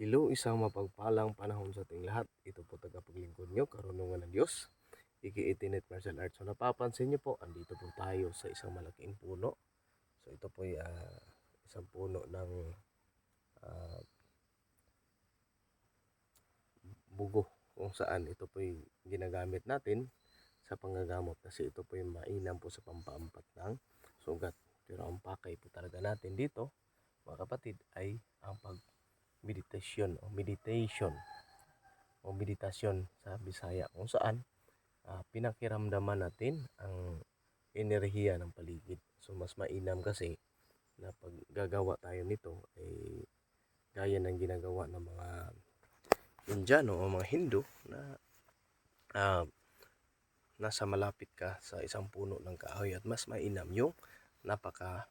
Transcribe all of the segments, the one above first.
Hello, isang mapagpalang panahon sa ating lahat. Ito po tagapaglingkod nyo, karunungan ng Diyos. Iki-Itinet Martial Arts. So napapansin nyo po, andito po tayo sa isang malaking puno. So ito po ay ah, isang puno ng ah, bugo kung saan ito po ay ginagamit natin sa panggagamot kasi ito po yung mainam po sa pampaampat ng sugat. Pero ang pakay po talaga natin dito, mga kapatid, ay ang pag meditation o meditation o meditasyon sa Bisaya kung saan ah, pinakiramdaman natin ang enerhiya ng paligid. So mas mainam kasi na pag gagawa tayo nito ay gaya ng ginagawa ng mga Indiano o mga Hindu na ah, nasa malapit ka sa isang puno ng kahoy at mas mainam yung napaka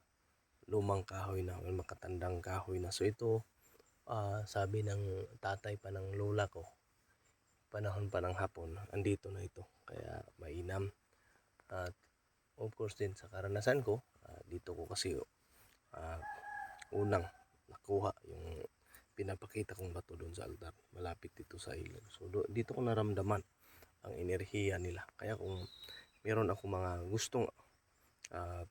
lumang kahoy na o makatandang kahoy na. So ito ah, sabi ng tatay pa ng lola ko, panahon pa ng hapon, andito na ito. Kaya mainam. At of course din sa karanasan ko, ah, dito ko kasi ah, unang nakuha yung pinapakita kong bato doon sa altar. Malapit dito sa ilog. So do, dito ko naramdaman ang enerhiya nila. Kaya kung meron ako mga gustong ah,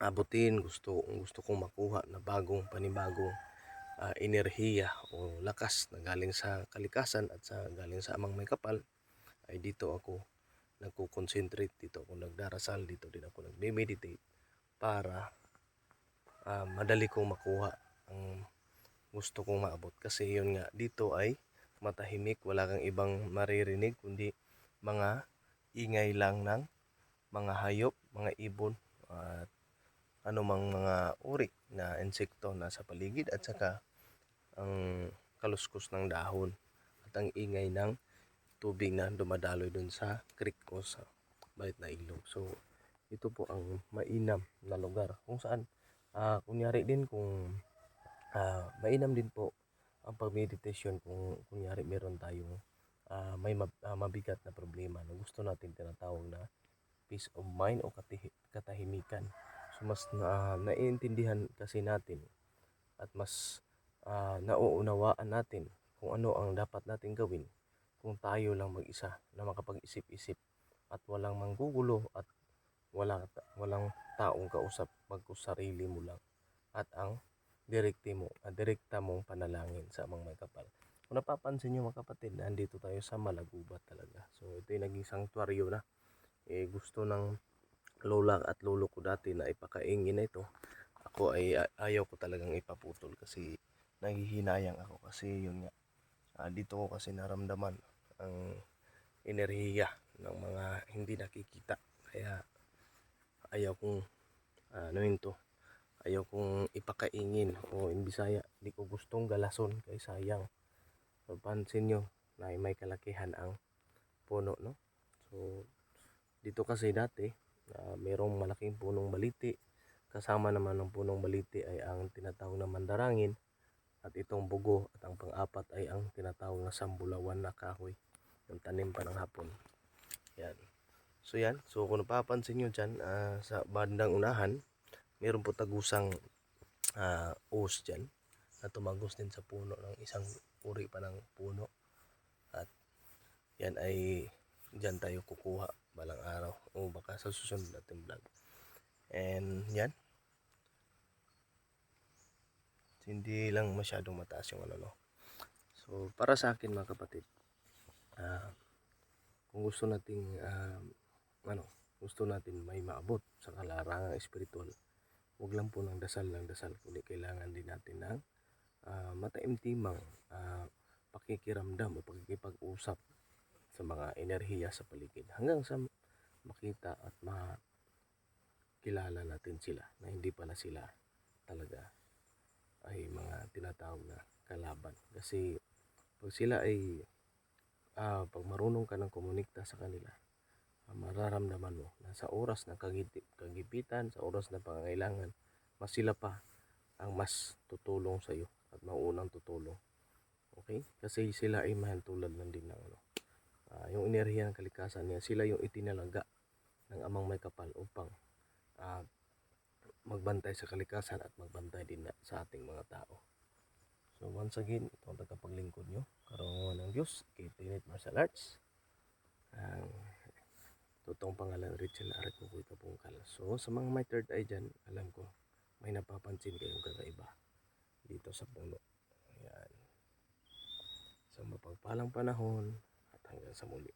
abutin, gusto gusto kong makuha na bagong panibagong ah, enerhiya o lakas na galing sa kalikasan at sa galing sa amang may kapal ay dito ako nagko-concentrate dito ako nagdarasal dito din ako nagme-meditate para ah, madali kong makuha ang gusto kong maabot. Kasi yun nga dito ay matahimik wala kang ibang maririnig kundi mga ingay lang ng mga hayop, mga ibon at anumang mga uri na insekto na sa paligid at saka ang kaluskos ng dahon at ang ingay ng tubig na dumadaloy dun sa creek o sa bait na ilog. So, ito po ang mainam na lugar kung saan ah kunyari din kung ah, mainam din po ang pag-meditation kung kunyari meron tayong ah, may mab- mabigat na problema na gusto natin tinatawag na peace of mind o katahimikan. Mas na, naiintindihan kasi natin at mas ah, nauunawaan natin kung ano ang dapat natin gawin kung tayo lang mag-isa na makapag-isip-isip at walang manggugulo at wala, walang taong kausap pagkus sarili mo lang at ang direkte mo, ah, direkta mong panalangin sa mga may kapal. Kung napapansin nyo mga kapatid, nandito tayo sa Malagubat talaga. So ito yung naging sanctuaryo na. Eh, gusto ng lola at lolo ko dati na ipakaingin ito. Ako ay ayaw ko talagang ipaputol kasi nanghihinayang ako kasi yun nga. ah, dito ko kasi naramdaman ang enerhiya ng mga hindi nakikita. Kaya ayaw kong ah, ano yun to, ayaw kong ipakaingin o in Bisaya, di ko gustong galason kay sayang. So, nyo na may kalakihan ang puno, no? So, dito kasi dati, ah, merong malaking punong baliti. Kasama naman ng punong baliti ay ang tinatawag na mandarangin. At itong bugo at ang pang-apat ay ang tinatawag na sambulawan na kahoy. Yung tanim pa ng hapon. Yan. So yan. So kung napapansin nyo dyan, ah, sa bandang unahan, meron po tagusang ah, os dyan na tumagos din sa puno ng isang uri pa ng puno. At yan ay dyan tayo kukuha balang araw o baka sa susunod natin vlog. And yan. Hindi lang masyadong mataas yung ano no. So para sa akin mga kapatid, ah, kung gusto nating ah, ano, gusto natin may maabot sa kalarangang espiritual, huwag lang po ng dasal ng dasal, kundi kailangan din natin ng ah, mataimtimang ah, pakikiramdam o pakikipag-usap sa mga enerhiya sa paligid hanggang sa makita at makilala natin sila na hindi pala sila talaga ay mga tinatawag na kalaban. Kasi pag sila ay ah, pag marunong ka ng komunikta sa kanila ah, mararamdaman mo na sa oras ng kagipitan sa oras ng pangangailangan mas sila pa ang mas tutulong sa iyo at mauunang tutulong. Okay? Kasi sila ay mahantulad lang din ng ano ah, yung enerhiya ng kalikasan niya sila yung itinalaga ng amang may kapal upang ah, magbantay sa kalikasan at magbantay din na- sa ating mga tao. So once again, ito ang tagapaglingkod nyo. Karangawan ng Diyos, Kitinit Martial Arts. Ang totoong pangalan Richel Arat Kapungkal. So sa mga may third eye dyan, alam ko, may napapansin kayong kakaiba dito sa puno. Ayan. So mapagpalang panahon at hanggang sa muli.